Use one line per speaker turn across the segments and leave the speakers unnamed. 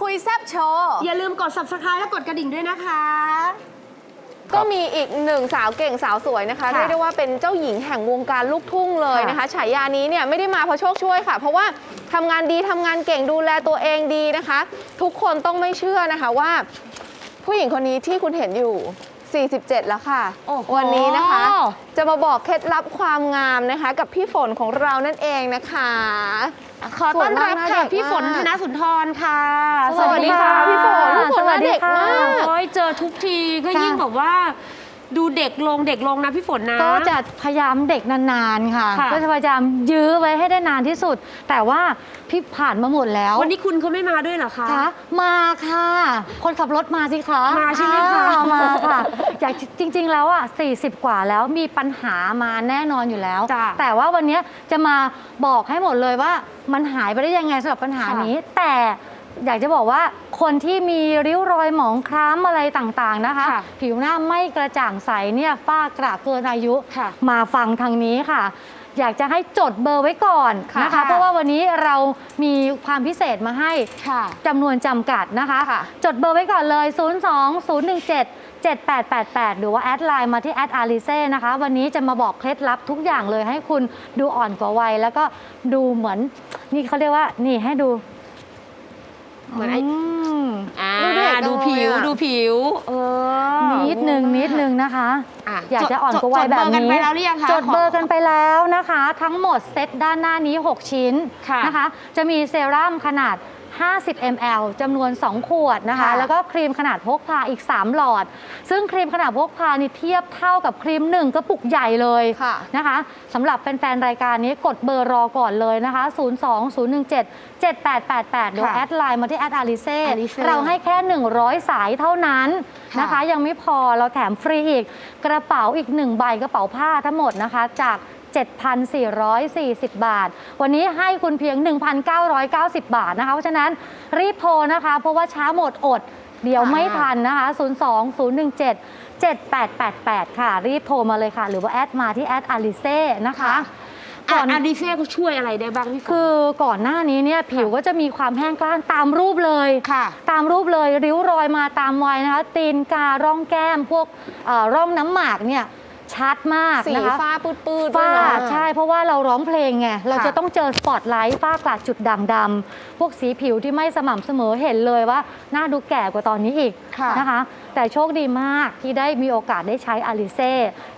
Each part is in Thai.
คุยแซบโชว์
อย่าลืมกด subscribe และกดกระดิ่งด้วยนะคะ
ก็มีอีกหนึ่งสาวเก่งสาวสวยนะคะ
ค่ะ
เรียกได้ว่าเป็นเจ้าหญิงแห่งวงการลูกทุ่งเลยนะคะฉายานี้เนี่ยไม่ได้มาเพราะโชคช่วยค่ะ เพราะว่าทำงานดีทำงานเก่งดูแลตัวเองดีนะคะ ทุกคนต้องไม่เชื่อนะคะว่า ผู้หญิงคนนี้ที่คุณเห็นอยู่ 47 แล้วค่ะ
โอ้โห
วันนี้นะคะ จะมาบอกเคล็ดลับความงามนะคะ กับพี่ฝนของเรานั่นเองนะคะ
ขอต้อนรับ
สวยมาก
ค่ะ
น่าเด็ก
พี่ฝน
มาก
ธนสุนทรค่ะ
สวัสดีค่ะพี่ฝนพี่ฝนหน้าเด็กมาก
โอ้ยเจอทุกทีก็
ค่ะ
ยิ่งแบบว่า ดูเด็กลงเด็กลงนะพี่ฝนนะ
ก็จะพยายามเด็กนานๆค่ะ
ค่ะ
ก็จะพยายามยื้อไว้ให้ได้นานที่สุด แต่ว่าพี่ผ่านมาหมดแล้ว
วันนี้คุณเขาไม่มาด้วยเหรอคะ
คะมาค่ะ คนขับรถมาสิคะ
มาใช่ไหมคะ
อ่ามาค่ะอยากจริง ๆ แล้วอะ40 กว่าแล้วมีปัญหามาแน่นอนอยู่แล้ว
จ้ะ
แต่ว่าวันนี้จะมาบอกให้หมดเลยว่ามันหายไปได้ยังไงสำหรับปัญหา
ค่ะ
นี้ แต่ อยากจะบอกว่าคนที่มีริ้วรอยหมองคล้ำอะไรต่างๆนะคะ
ค่ะ
ผิวหน้าไม่กระจ่างใสเนี่ยฝ้ากระเกินอายุ
ค่ะ
มาฟังทางนี้ค่ะ อยากจะให้จดเบอร์ไว้ก่อน
ค่ะ
นะคะเพราะว่าวันนี้เรามีความพิเศษมาให้
ค่ะ
จำนวนจำกัดนะคะ
ค่ะ
จดเบอร์ไว้ก่อนเลย 0 2 0 1 7 7888 หรือว่าแอดไลน์มาที่แอดอาริเซ่นะคะ วันนี้จะมาบอกเคล็ดลับทุกอย่างเลยให้คุณดูอ่อนกว่าวัย แล้วก็ดูเหมือน นี่เขาเรียกว่านี่ให้ดู
เหมือนไอ้
ม
อ่า
ดูเด็ก
ดูผิว
เลยอะ
ดูผิวเออ
นิดนึงนิดนึงนะคะ
อะ
อยากจะอ่อนกว่าวัย
จด
แบบ
เบอร์กัน
นี้
ไปแล้วหรือยังคะ
จดเบอร์
ข
กันไปแล้วนะคะ ทั้งหมดเซตด้านหน้านี้ 6 ชิ้น
ค่ะ
นะคะ จะมีเซรั่มขนาด 50 ml จำนวน 2 ขวดนะคะ
ค่ะ
แล้วก็ครีมขนาดพกพาอีก 3 หลอด ซึ่งครีมขนาดพกพานี่เทียบเท่ากับครีม 1กระปุกใหญ่เลย
ค่ะ
นะคะสำหรับแฟน ๆ รายการนี้กดเบอร์รอก่อนเลยนะคะ 0 2 0 1 7 7 8 8 8หรือ
ค่ะ
แอดไลน์มาที่แอดอาริเซ่
Alice
เราให้แค่ 100 สายเท่านั้นนะคะ
ค่ะ
ยังไม่พอเราแถมฟรีอีก กระระเป๋าอีก1ใบกระเป๋าผ้าทั้งหมดนะคะจาก 7,440 บาท วันนี้ให้คุณเพียง 1,990 บาทนะคะ เพราะฉะนั้นรีบโทรนะคะ เพราะว่าช้าหมดอด เดี๋ยวไม่ทันนะคะ 02 017 7888 ค่ะ รีบโทรมาเลยค่ะ หรือว่าแอดมาที่แอดอาริเซ่นะคะ
อะอาริเซ่เขาช่วยอะไรได้บ้างพี่ฝน
คือก่อนหน้านี้เนี่ยผิวก็จะมีความแห้งกร้านตามรูปเลย
ค่ะ
ตามรูปเลยริ้วรอยมาตามวัยนะคะ ตีนการ่องแก้มพวกเอ่อร่องน้ำหมากเนี่ย ชัดมาก
สี
นะคะ
ฟ้าปืดๆด้วย
ฝ้า
เนอะ
ใช่เพราะว่าเราร้องเพลงไงเราจะต้องเจอสปอตไลท์ฝ้ากระจุดด่างดำพวกสีผิวที่ไม่สม่ำเสมอเห็นเลยว่าหน้าดูแก่กว่าตอนนี้อีก
ค่ะ
นะคะ แต่โชคดีมากที่ได้มีโอกาสได้ใช้อาริเซ่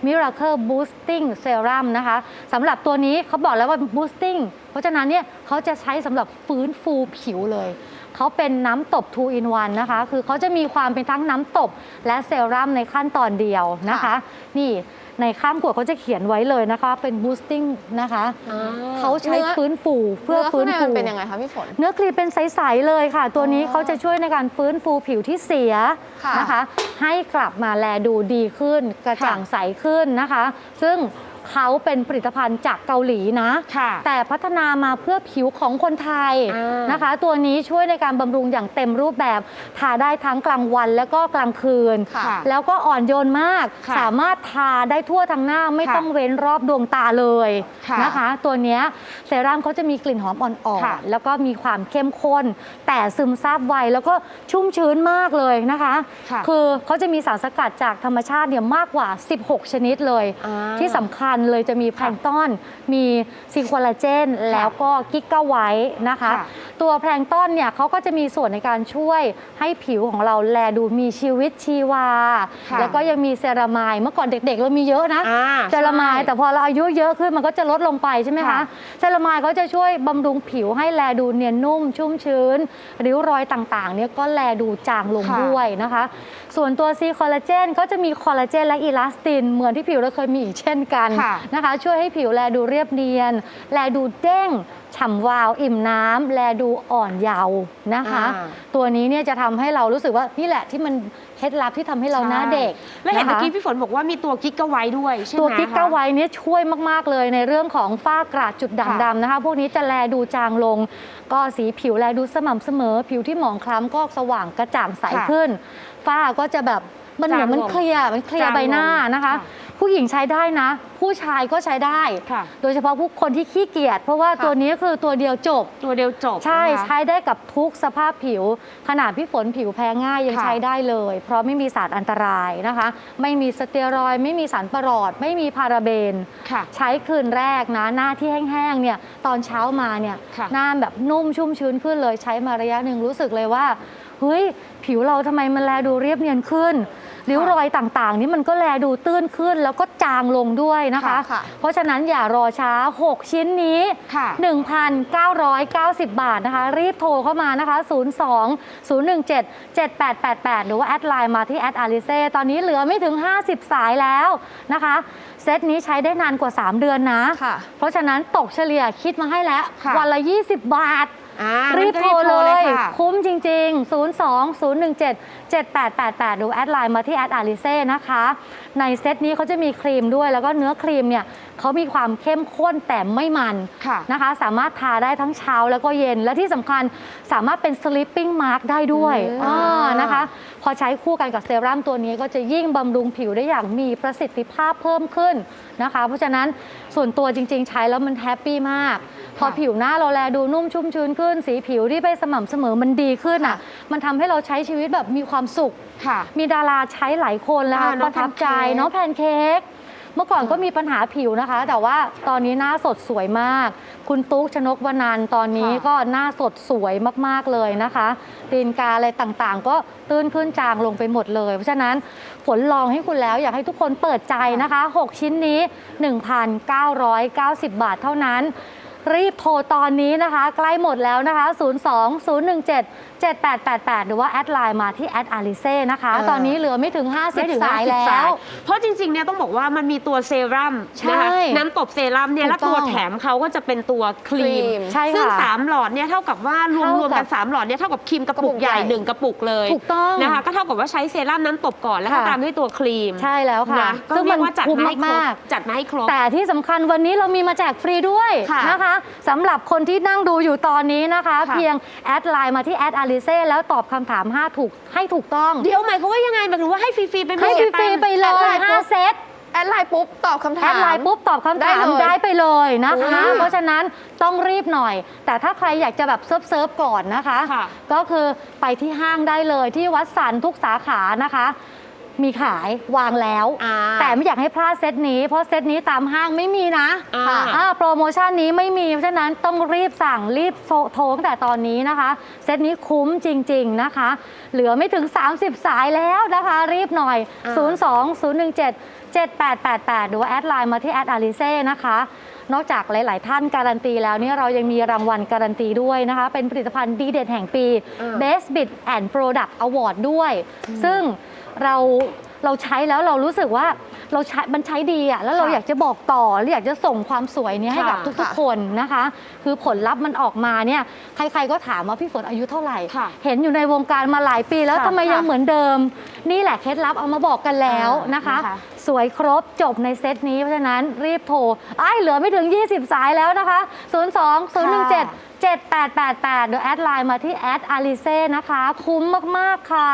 Miracle Boosting Serum นะคะสำหรับตัวนี้เขาบอกแล้วว่า boosting เพราะฉะนั้นเนี่ยเขาจะใช้สำหรับฟื้นฟูผิวเลย เขาเป็นน้ำตบ2 in 1นะคะ คือเขาจะมีความเป็นทั้งน้ำตบและเซรั่มในขั้นตอนเดียวนะคะ นี่ในข้างขวดเขาจะเขียนไว้เลยนะคะ เป็น boosting นะคะเขาใช้
เนื้อ
ฟื้นฟูเพื่อ
เนื้อ
ฟื้น
ข้างใน
ฟู
มันเป็นยังไงคะพี่ฝน
เนื้อครีมเป็นใส ๆ เลยค่ะ ตัวนี้
อ๋อ
เขาจะช่วยในการฟื้นฟูผิวที่เสีย
ค่ะ
นะคะ ให้กลับมาแลดูดีขึ้น กระจ่างใสขึ้นนะคะ ซึ่ง เขาเป็นผลิตภัณฑ์จากเกาหลีนะ
ค่ะ
แต่พัฒนามาเพื่อผิวของคนไทย
อ่าน
นะคะ ตัวนี้ช่วยในการบำรุงอย่างเต็มรูปแบบทาได้ทั้งกลางวันแล้วก็กลางคืน
ค่ะ
แล้วก็อ่อนโยนมาก
ค่ะ
สามารถทาได้ทั่วทั้งหน้าไม่
ค่ะ
ต้องเว้นรอบดวงตาเลย
ค่ะ
นะคะ ตัวเนี้ยเซรั่มเขาจะมีกลิ่นหอมอ่อน
ค่ะ
ๆ แล้วก็มีความเข้มข้น แต่ซึมซาบไวแล้วก็ชุ่มชื้นมากเลยนะคะ
ค่ะ
คือเขาจะมีสารสกัดจากธรรมชาติเนี่ยมากกว่า 16 ชนิดเลย
อ่า
ที่สำคัญเลยจะมีแพลงก์ต้นมีซีโคลลาเจน แล้วก็กิกกาไวท์นะคะ
ค่ะ
ตัวแพลงก์ต้นเนี่ยเขาก็จะมีส่วนในการช่วยให้ผิวของเราแลดูมีชีวิตชีวา
ค่ะ
แล้วก็ยังมีเซรามายเมื่อก่อนเด็กๆ เรามีเยอะนะ
อ่า
เซรามาย
ใช่
แต่พอเราอายุเยอะขึ้นมันก็จะลดลงไปใช่ไหมคะ
ค่ะ
เซรามายเขาจะช่วยบำรุงผิวให้แลดูเนียนนุ่ม ชุ่มชื้น ริ้วรอยต่างๆเนี่ยก็แลดูจางลง
ค่ะ
ด้วยนะคะ ส่วนตัวซีคอลลาเจนก็จะมีคอลลาเจนและอีลาสตินเหมือนที่ผิวเราเคยมีอีกเช่นกัน
ค่ะ
นะคะช่วยให้ผิวแลดูเรียบเนียน แลดูเด้งฉ่ำวาวอิ่มน้ำแลดูอ่อนเยาว์นะคะ
อ่า
ตัวนี้เนี่ยจะทำให้เรารู้สึกว่านี่แหละที่มันเคล็ดลับที่ทำให้เราหน้าเด็ก
แล้วเห็นะเมื่อ
คะ
กี้พี่ฝนบอกว่ามีตัวกิ๊กกะไว้ด้วยใช่ไหม
ตัวกิ๊ก
คะ
เก้าไว้เนี่ยช่วยมาก ๆ เลยในเรื่องของฝ้ากระจุดด่าง
ค่ะ
ดำนะคะ พวกนี้จะแลดูจางลง ก็สีผิวแลดูสม่ำเสมอ ผิวที่หมองคล้ำก็สว่างกระจ่างใส
ค่ะ
ขึ้น ฝ้าก็จะแบบมันเหมือน
จางลง
มันเคลียร์มันเคลียร์
จางลง
ใบหน้านะคะ
ค่ะ
ผู้หญิงใช้ได้นะ ผู้ชายก็ใช้ได้
ค่ะ
โดยเฉพาะผู้คนที่ขี้เกียจเพราะว่า
ค่ะ
ตัวนี้คือตัวเดียวจบ
ตัวเดียวจบ
ใช่
นะคะ
ใช้ได้กับทุกสภาพผิว ขนาดพี่ฝนผิวแพ้ง่ายยัง
ค่ะ
ใช้ได้เลย เพราะไม่มีสารอันตรายนะคะ ไม่มีสเตียรอยด์ไม่มีสารประหลอด ไม่มีพาราเบน
ค่ะ
ใช้คืนแรกนะ หน้าที่แห้งๆเนี่ยตอนเช้ามาเนี่ย
ค่ะ
หน้าแบบนุ่มชุ่มชื้นขึ้นเลยใช้มาระยะหนึ่งรู้สึกเลยว่า เฮ้ย ผิวเราทำไมมันแลดูเรียบเนียนขึ้นริ้วรอยต่างๆ นี่มันก็แลดูตื้นขึ้นแล้วก็จางลงด้วยนะคะ
ค่ะค่ะ
เพราะฉะนั้นอย่ารอช้า 6 ชิ้นนี้
ค่ะ
1,990 บาทนะคะ รีบโทรเข้ามานะคะ 02 017 7888 หรือว่าแอดไลน์มาที่แอดอาริเซ่ตอนนี้เหลือไม่ถึง 50 สายแล้วนะคะ เซตนี้ใช้ได้นานกว่า 3 เดือนนะ
ค่ะ
เพราะฉะนั้นตกเฉลี่ยคิดมาให้แล้ว
ค่ะ
วันละ 20 บาท
อ่า
รีบโทรเลย
ค่ะ
คุ้มจริง ๆ 02 017 7888 หรือแอดไลน์มาที่แอดอาริเซ่นะคะ ในเซตนี้เขาจะมีครีมด้วยแล้วก็เนื้อครีมเนี่ย เขามีความเข้มข้นแต่ไม่มัน
ค่ะ
นะคะ สามารถทาได้ทั้งเช้าแล้วก็เย็นและที่สำคัญสามารถเป็น sleeping mask ได้ด้วย
อืม
อ่านะคะ พอใช้คู่กันกับเซรั่มตัวนี้ก็จะยิ่งบำรุงผิวได้อย่างมีประสิทธิภาพเพิ่มขึ้นนะคะ เพราะฉะนั้นส่วนตัวจริง ๆ ใช้แล้วมันแฮปปี้มาก พอผิวหน้าเราแลดูนุ่มชุ่มชื้นขึ้น สีผิวที่ไปสม่ำเสมอมันดีขึ้นอะ มันทำให้เราใช้ชีวิตแบบมีความสุข
ค่ะ
มีดาราใช้หลายคนแล้ว
อ่า
ค่ะ
น้
ป
อง
ระทับใจ
แพนเค้ก
น้องแพนเค้กเมื่อก่อนก็มีปัญหาผิวนะคะ แต่ว่าตอนนี้หน้าสดสวยมาก คุณตุ๊กชนกวนันท์ตอนนี้
ค่ะ
ก็หน้าสดสวยมากๆเลยนะคะตีนกาอะไรต่างๆ ก็ตื้นขึ้นจางลงไปหมดเลย เพราะฉะนั้นผลลองให้คุณแล้วอยากให้ทุกคนเปิดใจนะคะ 6 ชิ้นนี้ 1,990 บาทเท่านั้น รีบโทรตอนนี้นะคะ ใกล้หมดแล้วนะคะ 02 017 7888 หรือว่าแอดไลน์มาที่แอดอาริเซ่นะคะ
เออ
ตอนนี้เหลือไม่ถึง
ไม่ถึง
50 สาย
50
แล้ว
เพราะจริงๆ เนี่ยต้องบอกว่ามันมีตัวเซรั่ม
ใช่
นะคะน้ำตบเซรั่มเนี่ย
ถู
แล้ว
กต้อง
ตัวแถมเขาก็จะเป็นตัวครี
ครี
ม
ม
ใช่
ซึ่ง
ค่ะ
3หลอดเนี่ยเท่ากับว่ารวม
เท่าร
วม
กั
กับน3 หลอดเนี่ยเท่ากับครีมกระปุก
กระปุก
ใหญ่
ใหญ่
หนึ่งกระปุกเลย
ถูกต้อง
นะคะก็เท่ากับว่าใช้เซรั่มน้ำตบก่อนแล้วก็
ค่ะ
ตามด้วยตัวครีม
ใช่แล้วค่ะ
นะก็
ซึ่ง
เรี
มั
ย
น
กว่าจัด
คุ้ม
มาให้คร
มาก
บจัดมาให้ครบ
ๆ แต่ที่สำคัญวันนี้เรามีมาแจกฟรีด้วย
ค่ะ
นะคะสำหรับคนที่นั่งดูอยู่ตอนนี้นะคะ
ค่ะ
เพียงแอดไลน์มาที่แอดอาริเซ่แล้วตอบคำถาม 5 ถูกให้ถูกต้อง
เดี๋ยวหมายความว่ายังไงหมายถึงว่าให้ฟรีๆไป
ให้ฟรีๆไปเล
แอดไล
ย
น์ปุ๊บ
5เซต
แอดไลน์ปุ๊บ ตอบคำถาม
แอดไลน์ปุ๊บตอบคำถาม
ได้เลย
ได้ไปเลยนะคะ
อืม
เพราะฉะนั้นต้องรีบหน่อย แต่ถ้าใครอยากจะแบบเซิร์ฟเซิร์ฟก่อนนะคะ
ค่ะ
ก็คือไปที่ห้างได้เลยที่วัดสันทุกสาขานะคะ มีขายวางแล้ว
อ่า
แต่ไม่อยากให้พลาดเซตนี้เพราะเซตนี้ตามห้างไม่มีนะ
อ่า
ค่ะอ่าโปรโมชั่นนี้ไม่มีเพราะฉะนั้นต้องรีบสั่งรีบโทรโทรตั้งแต่ตอนนี้นะคะ เซตนี้คุ้มจริง ๆนะคะ เหลือไม่ถึง 30 สายแล้วนะคะ รีบหน่อย02 017 7888 หรือว่าแอดไลน์มาที่แอดอาริเซ่นะคะ นอกจากหลาย ๆ ท่านการันตีแล้วเนี่ยเรายังมีรางวัลการันตีด้วยนะคะ เป็นผลิตภัณฑ์ดีเด่นแห่งปี
เออ
Best Bid and Product Award ด้วย ซึ่ง เราเราใช้แล้วเรารู้สึกว่าเราใช้มันใช้ดีอะแล้วเรา
ค่ะ
อยากจะบอกต่อและอยากจะส่งความสวยเนี้ให้กับ
ค่ะ
ทุก
ค่ะ
ๆคนนะคะ คือผลลัพธ์มันออกมาเนี่ยใครๆก็ถามว่าพี่ฝนอายุเท่าไหร่
ค่ะ
เห็นอยู่ในวงการมาหลายปีแล้ว
ค่ะ
ทำไมยัง
ค่ะ
เหมือนเดิม นี่แหละเคล็ดลับเอามาบอกกันแล้วนะคะ
นะคะ
สวยครบจบในเซตนี้เพราะฉะนั้นรีบโทรไอ้ายเหลือไม่ถึง 20 สายแล้วนะคะ 02 017 7888 เดี๋ยวแอดไลน์มาที่แอดอาริเซ่นะคะ คุ้มมาก ๆ ค่ะ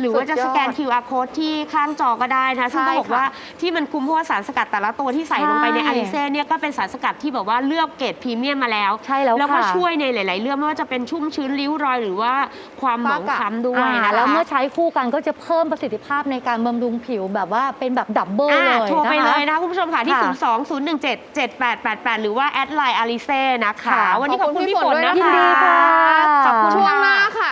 หรือว่าจะ
สุดยอด
สแกน QR code ที่ข้างจอก็ได้นะซึ่ง
ใช่
ต้องบอกว่า
ค่ะ
ที่มันคุ้มเพราะว่าสารสกัดแต่ละตัวที่ใส่ลงไปใน
ใช่
อาริเซ่เนี่ยก็เป็นสารสกัดที่แบบว่าเลือกเกรดพรีเมียมมาแล้ว
ใช่แล้ว
แล้วก็
ค่ะ
ช่วยในหลาย ๆ เรื่องไม่ว่าจะเป็นชุ่มชื้นริ้วรอยหรือว่าความหมอง
ฝ้ากระ
คล้ำด้วย
อ่า
นะคะ
แล้วเมื่อใช้คู่กันก็จะเพิ่มประสิทธิภาพในการบำรุงผิวแบบว่าเป็นแบบดับเบิล
อ่า
เลย
โทรไป
นะคะ
เลยนะคะคุณผู้ชมค่ะที่
ค่ะ
02 017 7888 หรือว่าแอดไลน์อาริเซ่นะคะ
ค่ะ
วันนี้ขอบคุณพี่ฝนนะ
ขอบคุณพี่ฝนด้วย
คะ
นะคะ
ยินดีค่ะ
ขอบคุณ
ช่วงห
ค่ะ
น้าค่ะ